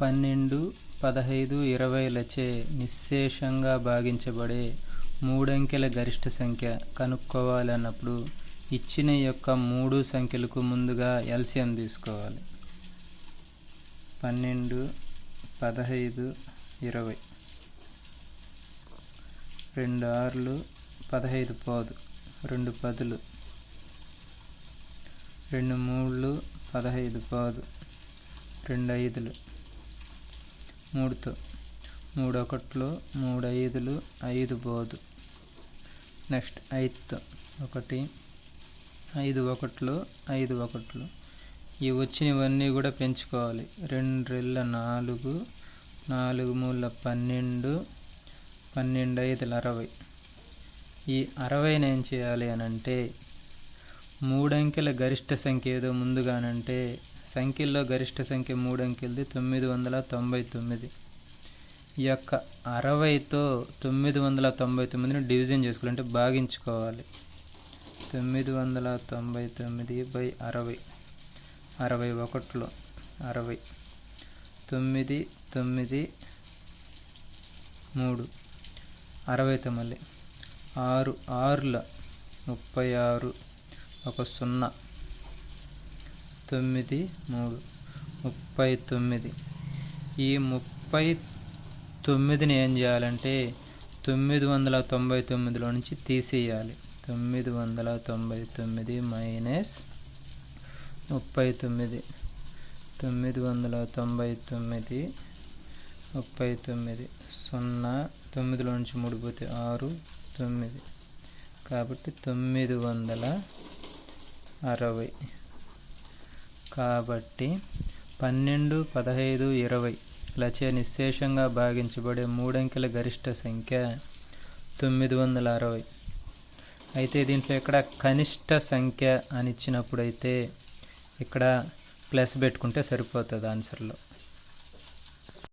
పన్నెండు పదహైదు ఇరవైలచే నిశ్శేషంగా భాగించబడే మూడంకెల గరిష్ట సంఖ్య కనుక్కోవాలన్నప్పుడు ఇచ్చిన యొక్క మూడు సంఖ్యలకు ముందుగా ఎల్సిఎం తీసుకోవాలి. పన్నెండు పదహైదు ఇరవై. రెండు ఆరులు పదహైదు పోదు రెండు పదులు. రెండు మూడులు పదహైదు పోదు రెండు ఐదులు. మూడుతో. మూడు మూడు ఐదులు ఐదు బోదు. నెక్స్ట్ ఐదుతో. ఒకటి ఐదు ఒకట్లో ఐదు ఒకట్లు. ఈ వచ్చినవన్నీ కూడా పెంచుకోవాలి. రెండు రెళ్ళ నాలుగు నాలుగు మూల పన్నెండు పన్నెండు ఐదుల అరవై. ఈ అరవైని ఏం చేయాలి అని అంటే మూడంకెల గరిష్ట సంఖ్య ఏదో ముందుగానంటే సంఖ్యల్లో గరిష్ట సంఖ్య మూడు అంకెలది తొమ్మిది వందల తొంభై తొమ్మిది. ఈ యొక్క అరవైతో తొమ్మిది వందల తొంభై తొమ్మిదిని డివిజన్ చేసుకోవాలి అంటే భాగించుకోవాలి. తొమ్మిది వందల తొంభై తొమ్మిది బై అరవై. అరవై ఒకటిలో అరవై. తొమ్మిది తొమ్మిది మూడు. అరవైతో మళ్ళీ. ఆరు ఆరుల ముప్పై ఆరు ఒక సున్నా. తొమ్మిది మూడు ముప్పై తొమ్మిది. ఈ ముప్పై తొమ్మిదిని ఏం చేయాలంటే తొమ్మిది వందల తొంభై తొమ్మిదిలో నుంచి తీసేయాలి. తొమ్మిది వందల తొంభై తొమ్మిది మైనస్ ముప్పై తొమ్మిది. తొమ్మిది వందల తొంభై తొమ్మిది ముప్పై తొమ్మిది. సున్నా తొమ్మిదిలో నుంచి ముడిపోతే ఆరు తొమ్మిది. కాబట్టి తొమ్మిది వందల అరవై. కాబట్టి పన్నెండు పదహైదు ఇరవై లచే నిశ్శేషంగా భాగించబడే మూడంకెల గరిష్ట సంఖ్య తొమ్మిది వందల అరవై. అయితే దీంట్లో ఇక్కడ కనిష్ట సంఖ్య అని ఇచ్చినప్పుడు అయితే ఇక్కడ ప్లస్ పెట్టుకుంటే సరిపోతుంది ఆన్సర్లో.